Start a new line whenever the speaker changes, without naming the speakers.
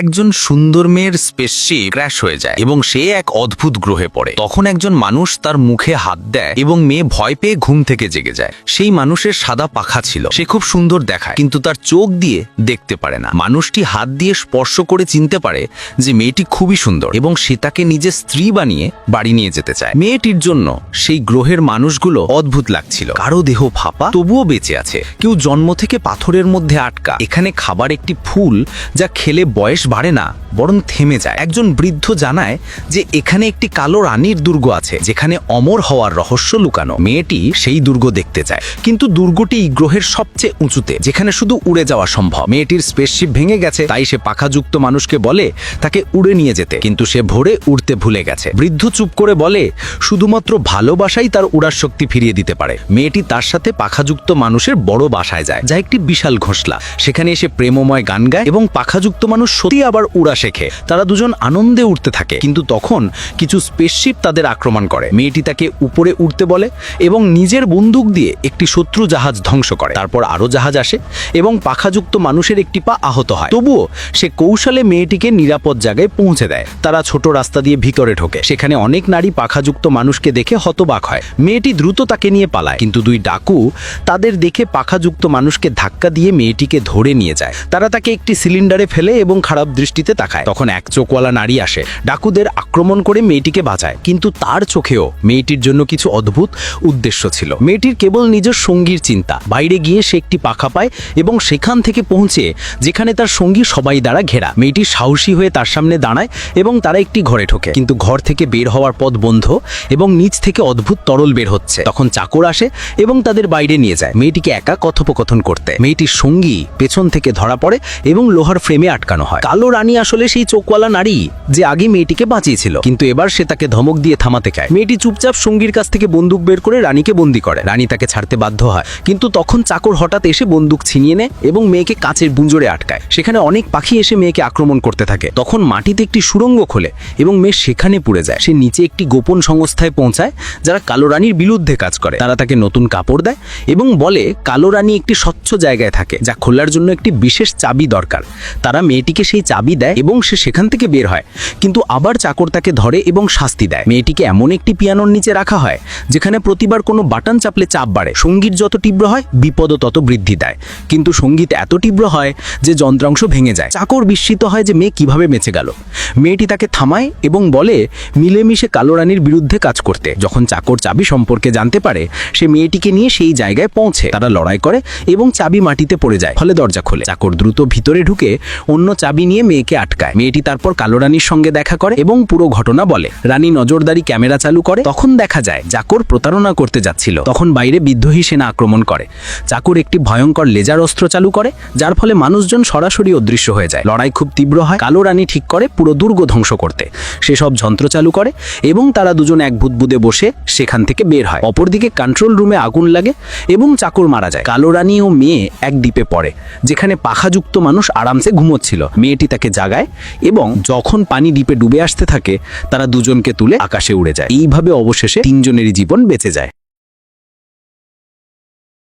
একজন সুন্দর মেয়ের স্পেসশিপ ক্র্যাশ হয়ে যায় এবং সে এক অদ্ভুত গ্রহে পড়ে। তখন একজন মানুষ তার মুখে হাত দেয় এবং মেয়ে ভয় পেয়ে ঘুম থেকে জেগে যায়। সেই মানুষের সাদা পাখা ছিল। সে খুব সুন্দর দেখায়, কিন্তু তার চোখ দিয়ে দেখতে পারে না। মানুষটি হাত দিয়ে স্পর্শ করে চিনতে পারে যে মেয়েটি খুবই সুন্দর এবং সে তাকে নিজের স্ত্রী বানিয়ে বাড়ি নিয়ে যেতে চায়। মেয়েটির জন্য সেই গ্রহের মানুষগুলো অদ্ভুত লাগছিল। কারও দেহ ফাঁপা, তবুও বেঁচে আছে। কেউ জন্ম থেকে পাথরের মধ্যে আটকা। এখানে খাবার একটি ফুল যা খেলে বয়স বাড়ে না, বরং থেমে যায়। একজন বৃদ্ধ জানায় যে এখানে একটি কালো রানীর দুর্গ আছে, যেখানে অমর হওয়ার রহস্য লুকানো। মেয়েটি সেই দুর্গ দেখতে চায়। কিন্তু দুর্গটি গ্রহের সবচেয়ে উঁচুতে, যেখানে শুধু উড়ে যাওয়া সম্ভব। মেয়েটির স্পেসশিপ ভেঙে গেছে, তাই সে পাখাযুক্ত মানুষকে বলে তাকে উড়ে নিয়ে যেতে। কিন্তু সে ভোরে উড়তে ভুলে গেছে। বৃদ্ধ চুপ করে বলে, শুধুমাত্র ভালোবাসাই তার উড়ার শক্তি ফিরিয়ে দিতে পারে। মেয়েটি তার সাথে পাখাযুক্ত মানুষের বড় বাসায় যায়, যা একটি বিশাল ঘোষলা। সেখানে এসে প্রেমময় গান গায় এবং পাখাযুক্ত মানুষ সত্যি আবার উড়া শেখে, তারা দুজন আনন্দে উঠতে থাকে। কিন্তু তখন কিছু স্পেসশিপ তাদের আক্রমণ করে। মেয়েটি তাকে উপরে উঠতে বলে এবং নিজের বন্দুক দিয়ে একটি শত্রু জাহাজ ধ্বংস করে। তারপর আরও জাহাজ আসে এবং পাখাযুক্ত মানুষের একটি পা আহত হয়। তবুও সে কৌশলে মেয়েটিকে নিরাপদ জায়গায় পৌঁছে দেয়। তারা ছোট রাস্তা দিয়ে ভিতরে ঢোকে। সেখানে অনেক নারী পাখাযুক্ত মানুষকে দেখে হতবাক হয়। মেয়েটি দ্রুত তাকে নিয়ে পালায়। কিন্তু দুই ডাকু তাদের দেখে পাখাযুক্ত মানুষকে ধাক্কা দিয়ে মেয়েটিকে ধরে নিয়ে যায়। তারা তাকে একটি সিলিন্ডারে ফেলে এবং খারাপ দৃষ্টিতে তাকায়। তখন এক চোখওয়ালা নারী আসে। ডাকুদের আক্রমণ করে মেয়েটিকে বাঁচায়। কিন্তু তার চোখেও মেয়েটির জন্য কিছু অদ্ভুত উদ্দেশ্য ছিল। মেয়েটির কেবল নিজের সঙ্গীর চিন্তা। বাইরে গিয়ে সে একটি পাখা পায় এবং সেখান থেকে পৌঁছে যেখানে তার সঙ্গী সবাই দ্বারা ঘেরা। মেয়েটি সাহসী হয়ে তার সামনে দাঁড়ায় এবং তারা একটি ঘরে ঢোকে। কিন্তু ঘর থেকে বের হওয়ার পথ বন্ধ এবং নিচ থেকে অদ্ভুত তরল বের হচ্ছে। তখন চাকর আসে এবং তাদের বাইরে নিয়ে যায়। মেয়েটিকে একা কথোপকথন করতে। মেয়েটির সঙ্গী পেছন থেকে ধরা পড়ে এবং লোহার ফ্রেমে আটকানো হয়। কালো রানী আসলে সেই চোখওয়ালা নারী যে আগে মেয়েটিকে বাঁচিয়েছিল। কিন্তু এবার সে তাকে ধমক দিয়ে থামাতে চায়। মেয়েটি চুপচাপ সঙ্গীর কাছ থেকে বন্দুক বের করে রানীকে বন্দি করে। রানী তাকে ছাড়তে বাধ্য হয়। কিন্তু তখন চাকর হঠাৎ এসে বন্দুক ছিনিয়ে নেয় এবং মেয়েকে কাচের বুঞ্জরে আটকায়। সেখানে অনেক পাখি এসে মেয়েকে আক্রমণ করতে থাকে। তখন মাটিতে একটি সুড়ঙ্গ খোলে এবং মেয়ে সেখানে পুড়ে যায়। সে নিচে একটি গোপন সংস্থায় পৌঁছায়, যারা কালো রানীর বিরুদ্ধে কাজ করে। তারা তাকে নতুন কাপড় দেয় এবং বলে, কালো রানী একটি স্বচ্ছ জায়গায় থাকে, যা খোলার জন্য একটি বিশেষ চাবি দরকার। তারা মেয়েটিকে সেই চাবি দেয় এবং সে সেখান থেকে বের হয়। কিন্তু আবার চাকর তাকে ধরে এবং শাস্তি দেয়। মেয়েটিকে এমন একটি পিয়ানোর নিচে রাখা হয়, যেখানে প্রতিবার কোনো বাটন চাপলে চাপ বাড়ে। সংগীত যত তীব্র হয় বিপদও তত বৃদ্ধি দেয়। কিন্তু সংগীত এত তীব্র হয় যে যন্ত্রাংশ ভেঙে যায়। চাকর বিস্মিত হয় যে মেয়ে কীভাবে বেঁচে গেল। মেয়েটি তাকে থামায় এবং বলে, মিলেমিশে কালো রানীর বিরুদ্ধে কাজ করতে। যখন চাকর চাবি সম্পর্কে জানতে পারে, সে মেয়েটিকে নিয়ে সেই জায়গায় পৌঁছে। তারা লড়াই করে এবং চাবি মাটিতে পড়ে যায়, ফলে দরজা খোলে। চাকর দ্রুত ভিতরে ঢুকে অন্য চাবি নিয়ে মেয়েকে আটকায়। মেয়েটি তারপর কালো রানীর সঙ্গে দেখা করে এবং পুরো ঘটনা বলে। রানী নজরদারি ক্যামেরা চালু করে, তখন দেখা যায় চাকর প্রতারণা করতে যাচ্ছিল। তখন বাইরে বিদ্রোহী সেনা আক্রমণ করে। চাকর একটি ভয়ঙ্কর লেজার অস্ত্র চালু করে, যার ফলে মানুষজন সরাসরি অদৃশ্য হয়ে যায়। লড়াই খুব তীব্র হয়, কালো রানী ঠিক করে পুরো দুর্গ ধ্বংস করতে। সেসব যন্ত্র চালু করে এবং তারা দুজন এক বুদবুদে বসে সেখান থেকে বের হয়। অপরদিকে কন্ট্রোল রুমে আগুন লাগে এবং চাকর মারা যায়। কালো রানী ও মেয়ে এক দ্বীপে পড়ে, যেখানে পাখাযুক্ত মানুষ আরামসে ঘুমোচ্ছিল। মেয়েটি তাকে জাগায় এবং যখন পানি ডিপে ডুবে আসতে থাকে, তারা দুজনকে তুলে আকাশে উড়ে যায়। এইভাবে অবশেষে তিনজনেরই জীবন বেঁচে যায়।